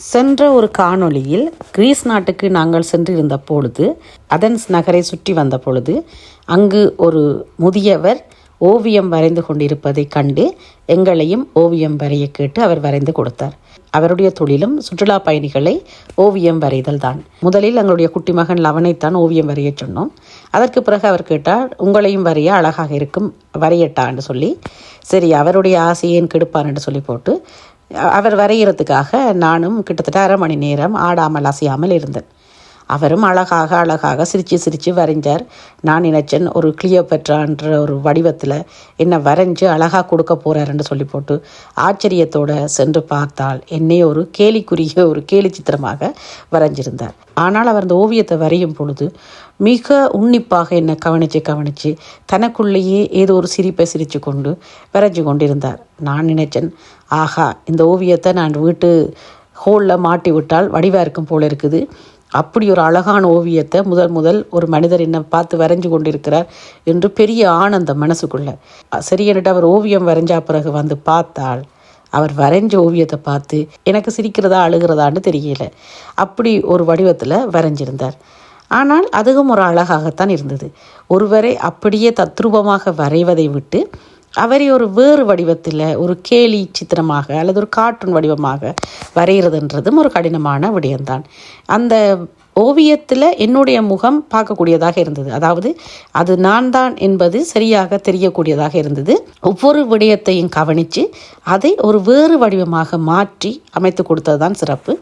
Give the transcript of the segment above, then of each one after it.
சென்ற ஒரு காணொளியில் கிரீஸ் நாட்டுக்கு நாங்கள் சென்றிருந்த பொழுது அதன்ஸ் நகரை சுற்றி வந்த பொழுது அங்கு ஒரு முதியவர் ஓவியம் வரைந்து கொண்டிருப்பதை கண்டு எங்களையும் ஓவியம் வரைய கேட்டு அவர் வரைந்து கொடுத்தார். அவருடைய தொழிலும் சுற்றுலா பயணிகளை ஓவியம் வரைதல் தான். முதலில் எங்களுடைய குட்டி மகன் லவனைத்தான் ஓவியம் வரைய சொன்னோம். அதற்கு பிறகு அவர் கேட்டால் உங்களையும் வரைய அழகாக இருக்கும் வரையட்டான்னு சொல்லி. சரி அவருடைய ஆசையேன் கெடுப்பார் என்று சொல்லி போட்டு அவர் வரைகிறதுக்காக நானும் கிட்டத்தட்ட அரை மணி நேரம் ஆடாமல் அசையாமல் இருந்தேன். அவரும் அழகாக அழகாக சிரித்து சிரித்து வரைஞ்சார். நான் நினைச்சேன் ஒரு கிளியோபெட்ரான்ற ஒரு வடிவத்தில் என்னை வரைஞ்சு அழகாக கொடுக்க போகிறாருன்னு சொல்லி போட்டு ஆச்சரியத்தோடு சென்று பார்த்தால் என்னை ஒரு கேலிக்குரிய ஒரு கேலி சித்திரமாக வரைஞ்சிருந்தார். ஆனால் அவர் அந்த ஓவியத்தை வரையும் பொழுது மிக உன்னிப்பாக என்னை கவனித்து கவனித்து தனக்குள்ளேயே ஏதோ ஒரு சிரிப்பை சிரித்து கொண்டு வரைஞ்சு கொண்டிருந்தார். நான் நினைச்சேன் ஆஹா இந்த ஓவியத்தை நான் வீட்டு ஹோலில் மாட்டி விட்டால் வடிவாக இருக்கும் போல இருக்குது. அப்படி ஒரு அழகான ஓவியத்தை முதல் முதல் ஒரு மனிதர் என்ன பார்த்து வரைஞ்சு கொண்டிருக்கிறார் என்று பெரிய ஆனந்தம் மனசுக்குள்ள. சரி அவர் ஓவியம் வரைஞ்சா பிறகு வந்து பார்த்தால் அவர் வரைஞ்ச ஓவியத்தை பார்த்து எனக்கு சிரிக்கிறதா அழுகிறதான்னு தெரியல. அப்படி ஒரு வடிவத்தில் வரைஞ்சிருந்தார். ஆனால் அதுவும் ஒரு அழகாகத்தான் இருந்தது. ஒருவரை அப்படியே தத்ரூபமாக வரைவதை விட்டு அவரை ஒரு வேறு வடிவத்தில் ஒரு கேலி சித்திரமாக அல்லது ஒரு கார்ட்டூன் வடிவமாக வரைகிறதுன்றதும் ஒரு கடினமான விடயம்தான். அந்த ஓவியத்தில் என்னுடைய முகம் பார்க்கக்கூடியதாக இருந்தது. அதாவது அது நான் தான் என்பது சரியாக தெரியக்கூடியதாக இருந்தது. ஒவ்வொரு விடயத்தையும் கவனித்து அதை ஒரு வேறு வடிவமாக மாற்றி அமைத்து கொடுத்தது தான் சிறப்பு.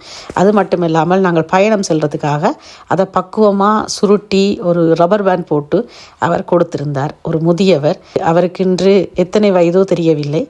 அது மட்டும் இல்லாமல் நாங்கள் பயணம் செல்கிறதுக்காக அதை பக்குவமாக சுருட்டி ஒரு ரப்பர் பேண்ட் போட்டு அவர் கொடுத்திருந்தார். ஒரு முதியவர். அவருக்கென்று எத்தனை வயதோ தெரியவில்லை.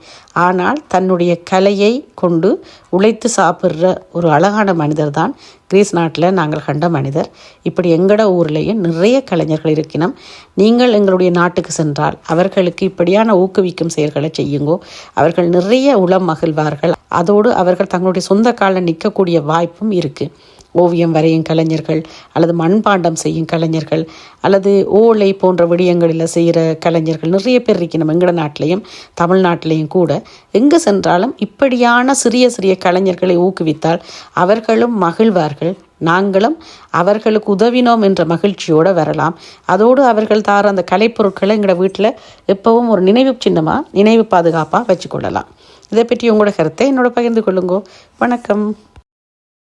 ஆனால் தன்னுடைய கலையை கொண்டு உழைத்து சாப்பிட்ற ஒரு அழகான மனிதர் தான் கிரீஸ் நாட்டில் நாங்கள் கண்ட மனிதர். இப்படி எங்கட ஊர்லேயே நிறைய கலைஞர்கள் இருக்கினோம். நீங்கள் எங்களுடைய நாட்டுக்கு சென்றால் அவர்களுக்கு இப்படியான ஊக்குவிக்கும் செயல்களை செய்யுங்கோ. அவர்கள் நிறைய உளம் மகிழ்வார்கள். அதோடு அவர்கள் தங்களுடைய சொந்த காலில் நிற்கக்கூடிய வாய்ப்பும் இருக்குது ஓவியம் வரையும் கலைஞர்கள் அல்லது மண்பாண்டம் செய்யும் கலைஞர்கள் அல்லது ஓலை போன்ற விடயங்களில் செய்கிற கலைஞர்கள் நிறைய பேர் இருக்கணும் எங்கட நாட்டிலையும் தமிழ்நாட்டிலையும் கூட. எங்கே சென்றாலும் இப்படியான சிறிய சிறிய கலைஞர்களை ஊக்குவித்தால் அவர்களும் மகிழ்வார்கள். நாங்களும் அவர்களுக்கு உதவினோம் என்ற மகிழ்ச்சியோடு வரலாம். அதோடு அவர்கள் தார அந்த கலைப்பொருட்களை எங்களோட வீட்டில் எப்பவும் ஒரு நினைவு சின்னமாக நினைவு பாதுகாப்பாக வச்சுக்கொள்ளலாம் இதை பற்றி உங்களோட கருத்தை என்னோட பகிர்ந்து கொள்ளுங்கோ. வணக்கம்.